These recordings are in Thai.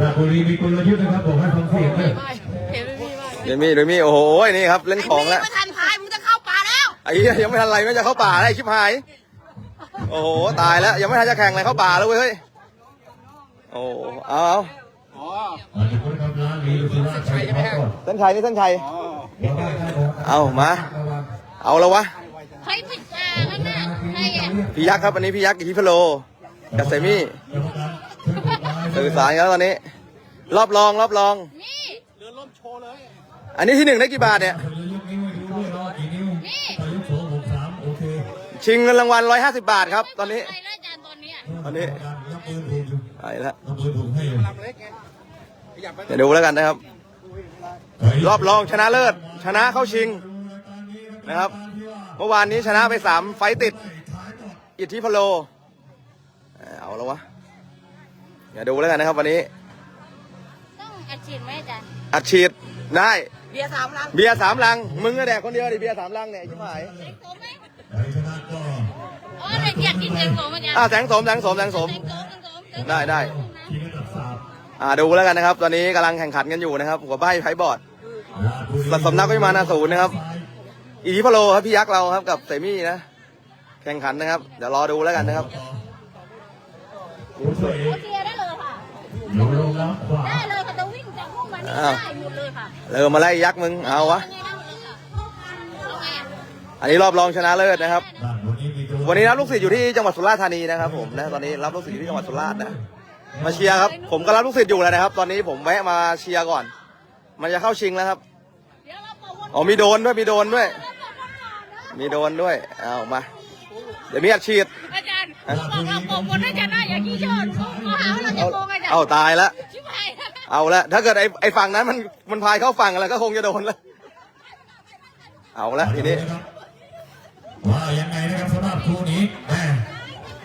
ราชบุรีมีกลยุทธ์นะครับบอกให้ฟังเสียงเลยเห็นไหมพี่ว่าเดมี่เดมี่โอ้โหนี่ครับเล่นของแล้วไม่ทันพายมึงจะเข้าป่าแล้วไอ้เหี้ยยังไม่ทันไรไม่จะเข้าป่าได้ชิบหาย โอ้โหตายแล้วยังไม่ทันจะแข่งเลยเข้าป่าแล้วเว้ยเฮ้ยโอ้โหเอาเอาอาจจะพูดคำร้านนี้ดูสิว่าใครจะพักก่อนเส้นชัยนี่เส้นชัยบอกว่าใครบอกเอามาเอาแล้ววะใครปิดตาแล้วน่ะใครอะพี่ยักษ์ครับอันนี้พี่ยักษ์อิทธิพโลกับเซมี่ สื่อสารกันแล้วตอนนี้ รอบรองรอบรอง นี่อันนี้ที่หนึ่งได้กี่บาทเนี่ยยกนิ้วให้ดูด้วยเนาะกี่นิ้วถ้ายกสองหกสามโอเคชิงเงินรางวัล150บาทครับ ตอนนี้ใครแล้วอาจารย์ตอนเนี้ยตอนนี้รับปืนถูกไปแล้วรับปืนถูกให้เลยเดี๋ยวดูแล้วกันนะครับ รอบรองชนะเลิศ ชนะเข้าชิงนะครับ เมื่อวานนี้ชนะไปสามไฟต์ติด อิทธิพโล เดี๋ยวดูแล้วกันนะครับวันนี้ ต้องอัดฉีดไหมอาจารย์อัดฉีดได้ เบียร์สามลังเบียร์สามลัง มึงก็แดกคนเดียวดิเบียร์สามลังเนี่ยไอ้ชิบหายแสงโสมไหมใครชนะก็อ๋อเด็กอยากกินแสงโสมอาจารย์อ่าแสงสมแสงสมแสงสม แสงโสมแสงโสมแสงโสมได้ได้ ทีมระดับสามอ่าดูแล้วกันนะครับ ตอนนี้กำลังแข่งขันกันอยู่นะครับหัวใบไพ่บอร์ดราชบุรีสัตว์สำนักวิมานอสูรนะครับอิทธิพโลครับพี่ยักษ์เราครับกับเซมี่นะ แข่งขันนะครับ เดี๋ยวรอดูแล้วกันนะครับผู้ช่วยเอโอกเคได้เลยค่ะ ลงลงน้ำขวา ได้เลยค่ะจะวิ่ง จากพวกมันนี่อ้าวได้หมดเลยค่ะเริ่มมาไล่ยักษ์มึงเอาวะยังไงได้หมดเลยค่ะเอาไงอะอันนี้รอบรองชนะเลิศนะครับด้านบนนี้มีตัววันนี้รับลูกศิษย์อยู่ที่จังหวัดสุราษฎร์ธานีนะครับ ผมนะตอนนี้รับลูกศิษย์อยู่ที่จังหวัดสุราษฎร์นะมาเชียร์ครับ ผมก็รับลูกศิษย์อยู่แล้วนะครับ ตอนนี้ผมแวะมาเชียร์ก่อน มันจะเข้าชิงแล้วครับเดี๋ยวเราบอกวนอ๋อมีโดนด้วยมีโดนด้วย มีโดนด้วยเอามา เดี๋ยวมีอัดฉีดอาจารย์บอกเราบอกวนให้ชนะอย่างนี้เชิญเขาหาว่าเราจะเอาโกงอาจารย์เอาตายแล้วชิบหายแล้ว เอาละถ้าเกิดไอ้ไอ้ฝั่งนั้นมันมันพายเข้าฝั่งแล้วก็คงจะโดนแล้วเอาละทีนี้ว่ายังไงนะครับสำหรับคู่นี้แหม่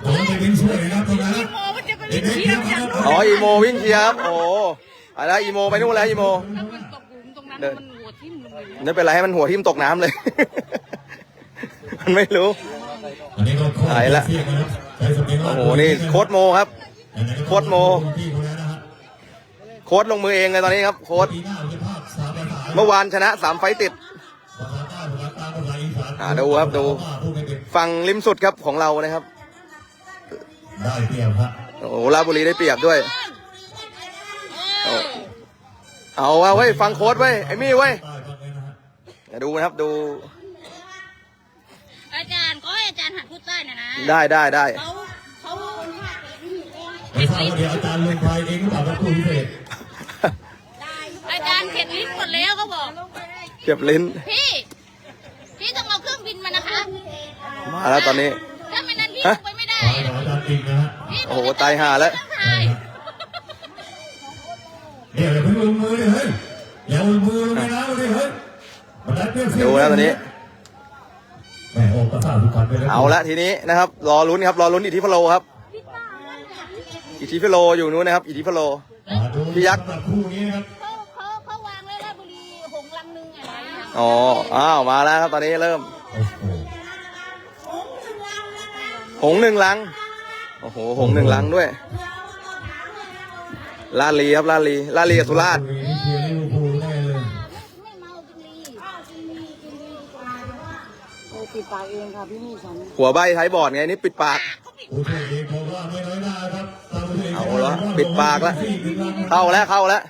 โดนไปเป็นช่วยนะครับตรงนั้นโมมันจะเป็นเชียร์จังอ๋ออีโมวิ่งเชียร์ครับโอ้อะไรอีโมไปนู่นแล้วอีโมถ้ามันตกหลุมตรงนั้นมันหัวทิ่มลงเลยไม่เป็นไรให้มันหัวทิ่มตกน้ำเลย มันไม่รู้อันนี้ก็โค้ชหายละเสียงนะครับใช้สเปนโอ้โหนี่โค้ดโมครับ โค้ชโม โค้ดลงมือเองเลยตอนนี้ครับ โค้ดปีหน้าจะภาพสามภาษาเมื่อวานชนะสามไฟต์ติดภาษาใต้ภาษากลางภาษาอีสานอ่าดูครับดูพูดไม่เป็นฝั่งริมสุดครับของเรานะครับได้เปรียบครับโอ้โหราชบุรีได้เปรียบด้วย เอาเอาว่าเว้ยฟังโค้ดเว้ยไอ้มี่เว้ยใต้บ้างไหมนะฮะเดี๋ยวดูนะครับดู อาจารย์ก็ให้อาจารย์หัดพูดใต้นะนะ ได้ได้ได้เขาเขาไม่ทราบว่าเดี๋ยวอาจารย์ลงพายเองหรือเปล่าครับคู่พิเศษ อาจารย์เข็ดลิ้นหมดแล้วเขาบอก เจ็บลิ้น พี่ พี่ต้องเอาเครื่องบินมานะคะ มาแล้วตอนนี้ ถ้าไม่นั้นพี่ลฮะงไปไม่ได้ขอให้อาจารย์จริงนะฮะพี่โอ้โหตายห่าแล้ว ต้องถ่ายเนี่ยอย่าเพิ่งลงมือเลยเฮ้ยอย่าลงมือลงไปแล้วเลยเฮ้ยมันได้เปรียบเสียดูแล้วตอนนี้ แหม่โอ้ประสาทสุพรรณไปแล้วเอาละทีนี้นะครับ รอลุ้นครับ รอลุ้นอิทธิพโลครับ อิทธิพโลอยู่นู้นนะครับ อิทธิพโลอ่าดูพี่ยักษ์ สำหรับคู่นี้นะครับ อ๋อ อ้าว มาแล้วครับตอนนี้เริ่ม หงหนึ่งลัง โอ้โห หงหนึ่งลังด้วย ลาลีครับลาลีลาลีกับสุราษฎร์เชียร์ลิเวอร์พูลแน่เลยไม่เมานลีโอ้ปิดปากเองค่ะพี่นี่ฉันหัวใบท้ายบอร์ดไงนี่ปิดปาก เอาไม่น้อยหรอาละปิดปากละที่ถึงลังเข้าแล้วเข้าแล้ว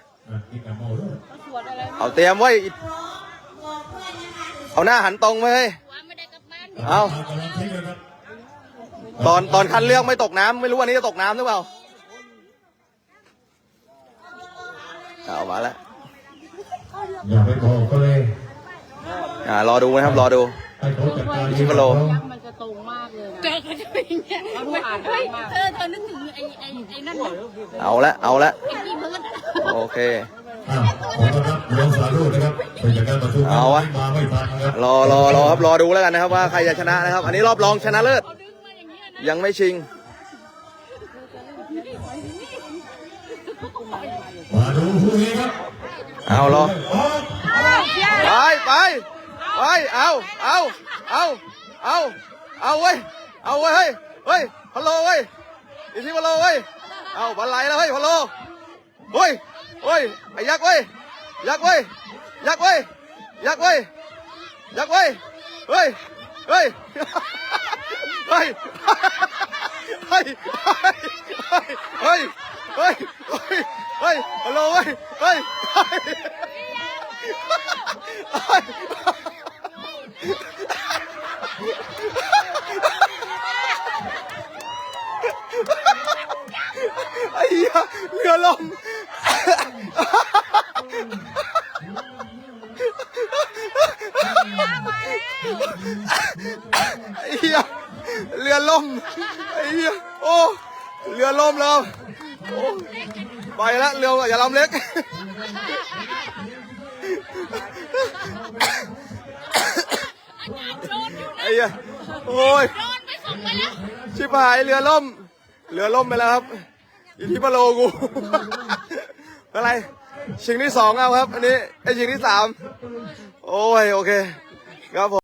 เอาเตรียมไว้ เอาหน้าหันตรงไปเลยหัวไม่ได้กลับบ้านเอากำลังเช็คเลยครับตอนตอนคันเลือกไม่ตกน้ำไม่รู้วันนี้จะตกน้ำหรือเปล่าเอามาแล้วอย่าไปบอกก็เลยอ่ารอดูนะครับรอดูให้เขาจัดการชิโลยักษ์มันจะตรงมากเลยนะเจอเขาจะเป็นอย่างเงี้ยเขาดูอ่านเฮ้ยมากเธอเธอนึกถึงไอ้ไอ้ไอ้นั่นน่ะเอาละเอาละไอ้ที่เบิร์ดอะโอเคอะขอต้อนรับรองสารุนะครับ เป็นจากการประชุมเอาวะมาไม่ทันนะครับรอรอรอครับรอดูแล้วกันนะครับว่าใครจะชนะนะครับ อันนี้รอบรองชนะเลิศเขาดึงมาอย่างเงี้ยนะยังไม่ชิงมาดูคู่นี้ครับเอารอออกไปไปไปเอาเอาเอาเอาเอาเว้ยเอาเว้ยเฮ้ยเฮ้ยพะโลเว้ยอีทีพะโลเว้ยเอาบันไลแล้วเฮ้ยพะโลเฮ้ยเฮ้ยไอ้ยักษ์เว้ยยักษ์เว้ย ยักษ์เว้ยยักษ์เว้ยยักษ์เว้ย ไปละเรืออย่าลำเล็ก โดนอยู่ไอ้เหี้ยโอ้ย โดนไปส่งไปแล้ว ชิบหายเรือล่ม เรือล่มไปแล้วครับอยู่ที่ปะโลกู อะไรชิงที่สองเอาครับ อันนี้ไอชิงที่สามโอ้ย โอเค ครับผม